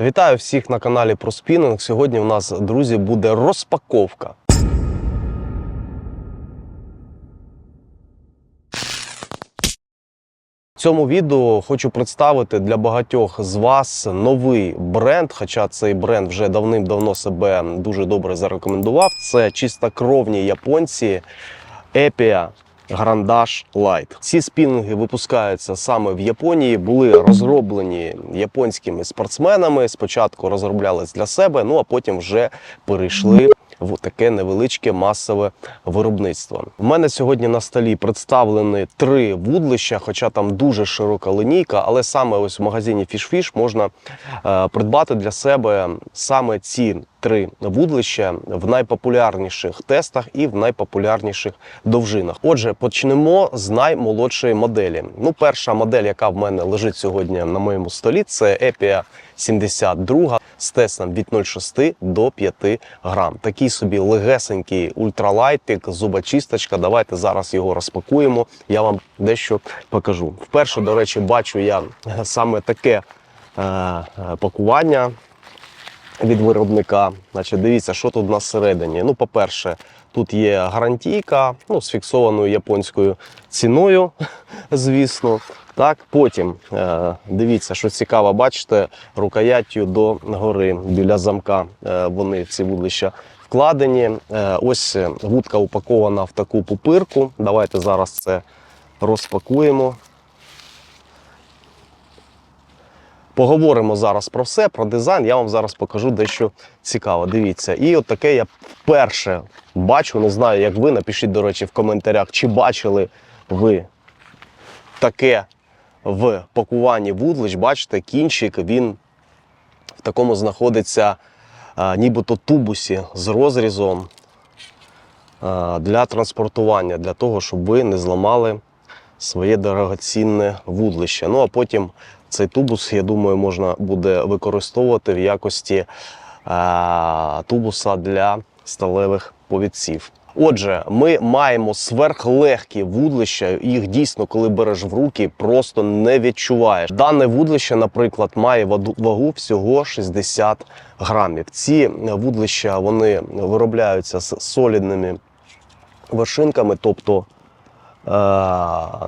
Вітаю всіх на каналі про спінінг. Сьогодні у нас, друзі, буде розпаковка. В цьому відео хочу представити для багатьох з вас новий бренд, хоча цей бренд вже давним-давно себе дуже добре зарекомендував. Це чистокровні японці Epia Grandash Light. Ці спінінги випускаються саме в Японії, були розроблені японськими спортсменами. Спочатку розроблялись для себе, ну а потім вже перейшли в таке невеличке масове виробництво. У мене сьогодні на столі представлені три вудлища, хоча там дуже широка линійка, але саме ось в магазині FishFish можна е, придбати для себе саме ці три вудлища в найпопулярніших тестах і в найпопулярніших довжинах. Отже, почнемо з наймолодшої моделі. Ну, перша модель, яка в мене лежить сьогодні на моєму столі, це Epia 72 з тестом від 0,6 до 5 грам. Такий собі легесенький ультралайтик, зубочисточка. Давайте зараз його розпакуємо. Я вам дещо покажу. Вперше, до речі, бачу я саме таке е, е, пакування від виробника. Значить, дивіться, що тут у нас. Ну, по-перше, тут є гарантійка ну, з фіксованою японською ціною, звісно. Так, потім е, дивіться, що цікаво, бачите, рукояттю до гори біля замка е, вони ці вудлища вкладені. Е, ось вудка упакована в таку пупирку. Давайте зараз це розпакуємо. Поговоримо зараз про все, про дизайн. Я вам зараз покажу дещо цікаве. Дивіться. І от таке я вперше бачу. Не знаю, як ви. Напишіть, до речі, в коментарях, чи бачили ви таке в пакуванні вудлич. Бачите, кінчик він в такому знаходиться а, нібито тубусі з розрізом а, для транспортування, для того, щоб ви не зламали своє дорогоцінне вудлище. Ну а потім цей тубус, я думаю, можна буде використовувати в якості тубуса для сталевих повідців. Отже, ми маємо сверхлегкі вудлища. Їх дійсно, коли береш в руки, просто не відчуваєш. Дане вудлище, наприклад, має вагу всього 60 грамів. Ці вудлища вони виробляються з солідними вершинками, тобто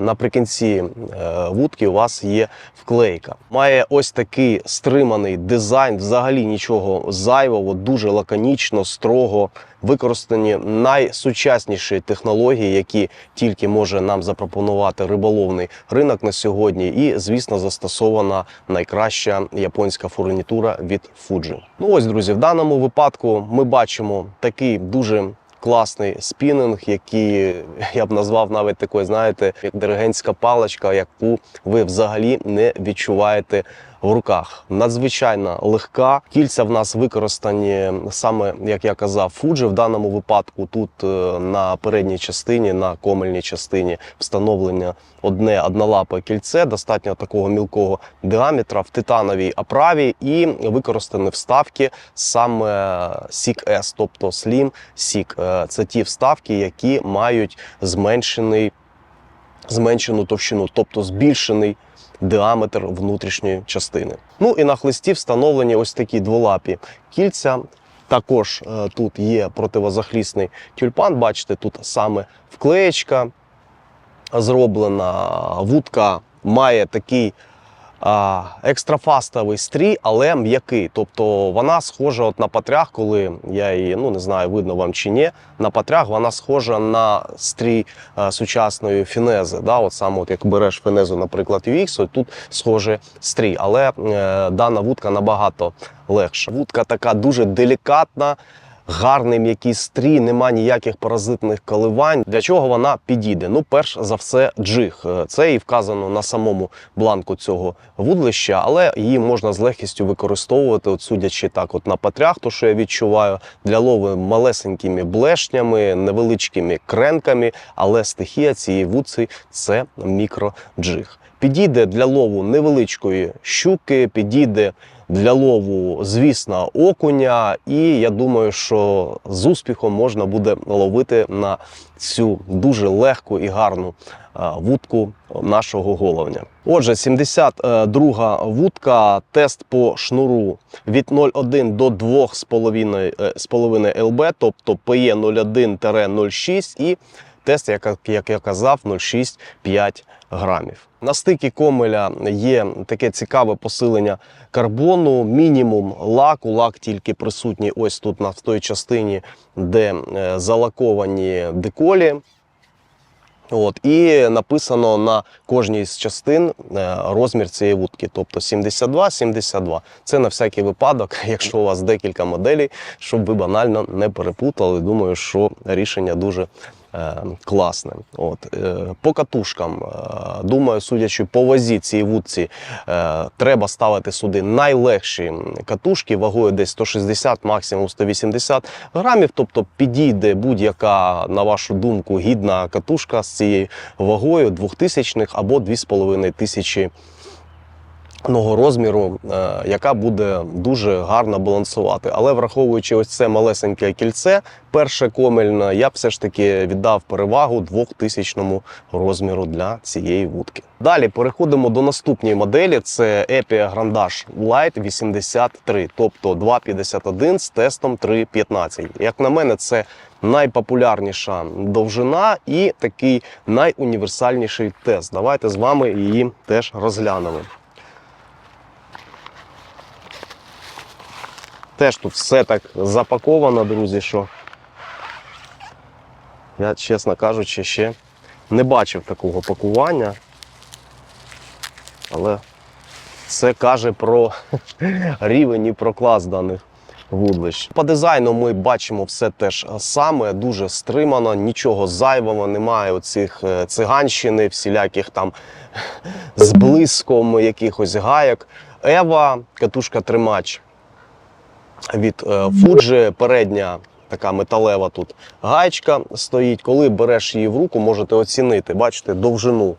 наприкінці е, вудки у вас є вклейка. Має ось такий стриманий дизайн, взагалі нічого зайвого, дуже лаконічно, строго. Використані найсучасніші технології, які тільки може нам запропонувати риболовний ринок на сьогодні. І, звісно, застосована найкраща японська фурнітура від Fuji. Ну ось, друзі, в даному випадку ми бачимо такий дуже класний спінінг, який я б назвав навіть такою, знаєте, як диригентська паличка, яку ви взагалі не відчуваєте в руках. Надзвичайно легка. Кільця в нас використані саме, як я казав, Fuji. В даному випадку тут е, на передній частині, на комельній частині встановлення одне однолапе кільце, достатньо такого мілкого діаметра в титановій оправі, і використані вставки саме SIG S, тобто Slim SIG. Е, Це ті вставки, які мають зменшений, зменшену товщину, тобто збільшений діаметр внутрішньої частини. Ну і на хлисті встановлені ось такі дволапі кільця. Також е, тут є противозахлісний тюльпан. Бачите, тут саме вклеєчка зроблена. Вудка має такий екстрафастовий стрій, але м'який. Тобто вона схожа от на патрях, коли я її ну не знаю, видно вам чи ні. На патрях вона схожа на стрій а, сучасної фінези. Да? От саме от як береш фінезу, наприклад, UX, от тут схожий стрій, але е, дана вудка набагато легша. Вудка така дуже делікатна. Гарний м'який стрій, нема ніяких паразитних коливань. Для чого вона підійде? Ну, перш за все, джиг. Е, Це і вказано на самому бланку цього вудлища, але її можна з легкістю використовувати, от судячи так, от на патрях, то що я відчуваю, для лови малесенькими блешнями, невеличкими кренками, але стихія цієї вудці це мікроджиг. Підійде для лову невеличкої щуки, підійде для лову, звісно, окуня, і я думаю, що з успіхом можна буде ловити на цю дуже легку і гарну вудку нашого головня. Отже, 72 вудка, тест по шнуру від 0,1 до 2,5 е, ЛБ, тобто PE 01-06 і тест, як, я казав, 0,6-5 грамів. На стикі комеля є таке цікаве посилення карбону, мінімум лаку. Лак тільки присутній ось тут на в той частині, де е, залаковані деколі. От, і написано на кожній з частин е, розмір цієї вудки, тобто 72-72. Це на всякий випадок, якщо у вас декілька моделей, щоб ви банально не перепутали. Думаю, що рішення дуже е, класне. От, е, по катушкам, е, думаю, судячи по вазі цієї вудці, треба ставити сюди найлегші катушки вагою десь 160, максимум 180 грамів. Тобто підійде будь-яка, на вашу думку, гідна катушка з цією вагою 2000 або 2500 Ного розміру, е, яка буде дуже гарно балансувати. Але враховуючи ось це малесеньке кільце, перше комельне, я б все ж таки віддав перевагу 2000 розміру для цієї вудки. Далі переходимо до наступної моделі. Це Epia Grandage Light 83, тобто 2,51 з тестом 3,15. Як на мене, це найпопулярніша довжина і такий найуніверсальніший тест. Давайте з вами її теж розглянемо. Теж тут все так запаковано, друзі, що я, чесно кажучи, ще не бачив такого пакування. Але це каже про рівень і про клас даних вудлищ. По дизайну ми бачимо все теж саме, дуже стримано, нічого зайвого, немає оцих е, циганщини, всіляких там з блиском якихось гаяк. Ева, катушка тримач від е, Fuji, передня така металева тут гаєчка стоїть. Коли береш її в руку, можете оцінити, бачите, довжину е,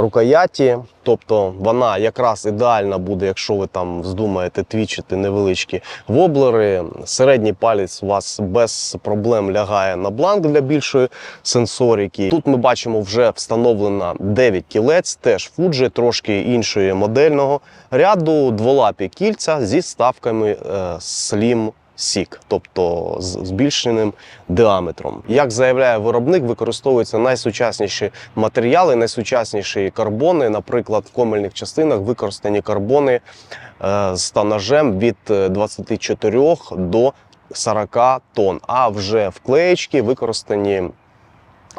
рукояті. Тобто вона якраз ідеальна буде, якщо ви там здумаєте твічити невеличкі воблери. Середній палець у вас без проблем лягає на бланк для більшої сенсорики. Тут ми бачимо вже встановлено 9 кілець, теж Fuji, трошки іншої модельного ряду, дволапі кільця зі ставками е, Slim Сік, тобто з збільшеним діаметром. Як заявляє виробник, використовуються найсучасніші матеріали, найсучасніші карбони. Наприклад, в комельних частинах використані карбони е, з тонажем від е, 24 до 40 тонн. А вже вклеєчки використані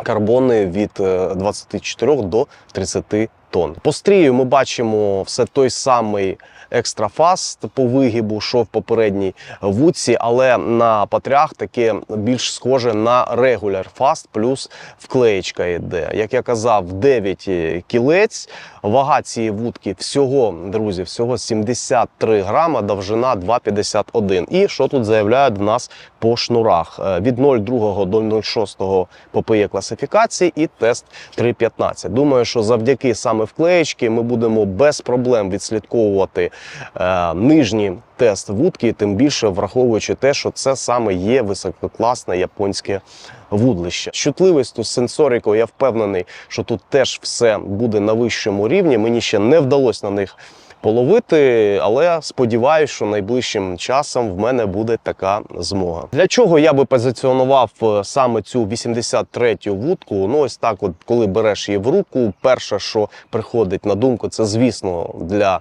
карбони від е, 24 до 30 тонн. По стрію ми бачимо все той самий екстрафаст по вигибу, що в попередній вудці, але на патрях таке більш схоже на регуляр фаст, плюс вклеєчка йде. Як я казав, 9 кілець. Вага цієї вудки всього, друзі, всього 73 грама, довжина 2,51. І що тут заявляють в нас по шнурах? Е, Від 0,2 до 0,6 попиє класифікації і тест 3,15. Думаю, що завдяки саме вклеєчки ми будемо без проблем відслідковувати е, нижній тест вудки, тим більше враховуючи те, що це саме є висококласне японське вудлище. Чутливістю, сенсорикою, я впевнений, що тут теж все буде на вищому рівні. Мені ще не вдалося на них половити, але сподіваюся, що найближчим часом в мене буде така змога. Для чого я би позиціонував е, саме цю 83-ю вудку? Ну ось так, от коли береш її в руку, перше, що приходить на думку, це звісно для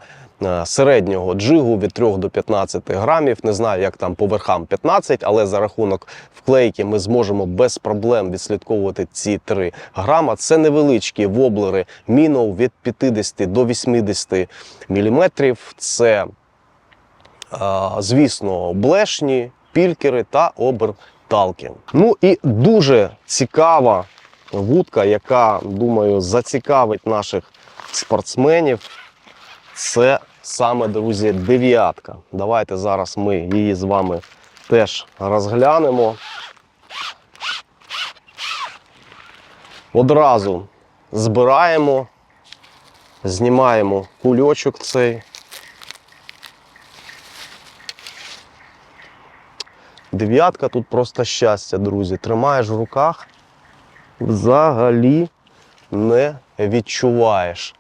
середнього джигу від 3 до 15 грамів. Не знаю, як там по верхам 15, але за рахунок вклейки ми зможемо без проблем відслідковувати ці 3 грама. Це невеличкі воблери мінов від 50 до 80 міліметрів. Це, е, звісно, блешні, пількери та оберталки. Ну і дуже цікава вудка, яка, думаю, зацікавить наших спортсменів. Це саме, друзі, дев'ятка. Давайте зараз ми її з вами теж розглянемо. Одразу збираємо, знімаємо кульочок цей. Дев'ятка тут просто щастя, друзі. Тримаєш в руках, взагалі не відчуваєш.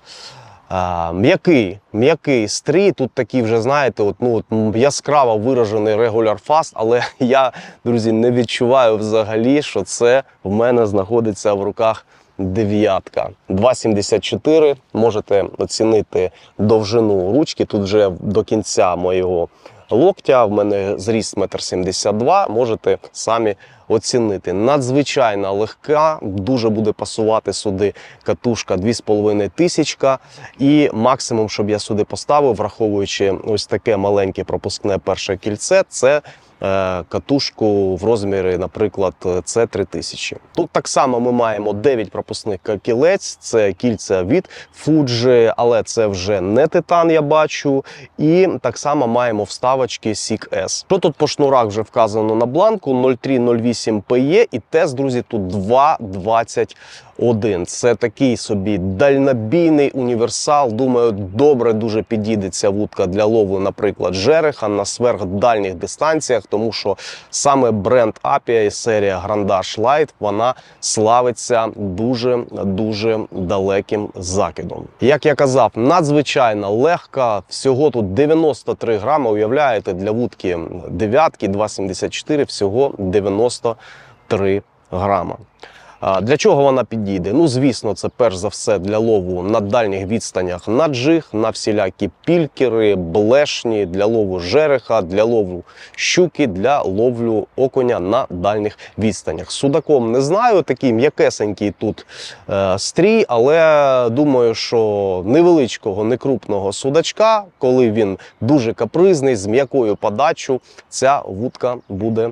М'який, м'який стрій. Тут такий вже, знаєте, от, ну, от, яскраво виражений регуляр фаст, але я, друзі, не відчуваю взагалі, що це в мене знаходиться в руках дев'ятка. 2,74. Можете оцінити довжину ручки. Тут вже до кінця моєго локтя. В мене зріст 1,72 м. Можете самі оцінити. Надзвичайно легка, дуже буде пасувати сюди катушка 2,5 тисячка. І максимум, щоб я сюди поставив, враховуючи ось таке маленьке пропускне перше кільце, це катушку в розмірі, наприклад, це 3000. Тут так само ми маємо 9 пропускних кілець, це кільця від Fuji, але це вже не титан, я бачу. І так само маємо вставочки SIG S. Що тут по шнурах вже вказано на бланку 0308 PE і тест, друзі, тут 2,21. Це такий собі дальнобійний універсал. Думаю, добре дуже підійде ця вудка для лову, наприклад, жереха на сверхдальніх дистанціях, тому що саме бренд Апія і серія Грандаш Лайт вона славиться дуже дуже далеким закидом. Як я казав, надзвичайно легка. Всього тут 93 грами. Уявляєте, для вудки дев'ятки 2,74 всього 93 грама. Для чого вона підійде? Ну, звісно, це перш за все для лову на дальніх відстанях на джиг, на всілякі пількери, блешні, для лову жереха, для лову щуки, для ловлю окуня на дальніх відстанях. Судаком не знаю, такий м'якесенький тут е, стрій, але думаю, що невеличкого, некрупного судачка, коли він дуже капризний, з м'якою подачу, ця вудка буде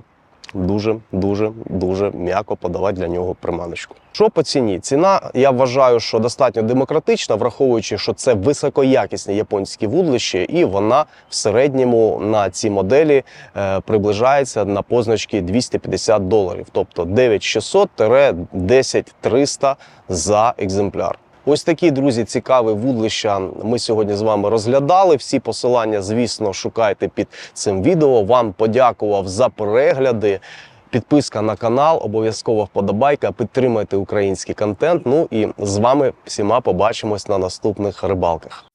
дуже, дуже, дуже м'яко подавати для нього приманочку. Що по ціні? Ціна, я вважаю, що достатньо демократична, враховуючи, що це високоякісні японські вудлища, і вона в середньому на ці моделі е, приближається на позначки 250 доларів, тобто 9600-10300 за екземпляр. Ось такі, друзі, цікаві вудлища ми сьогодні з вами розглядали. Всі посилання, звісно, шукайте під цим відео. Вам подякував за перегляди. Підписка на канал, обов'язково вподобайка, підтримайте український контент. Ну і з вами всіма побачимось на наступних рибалках.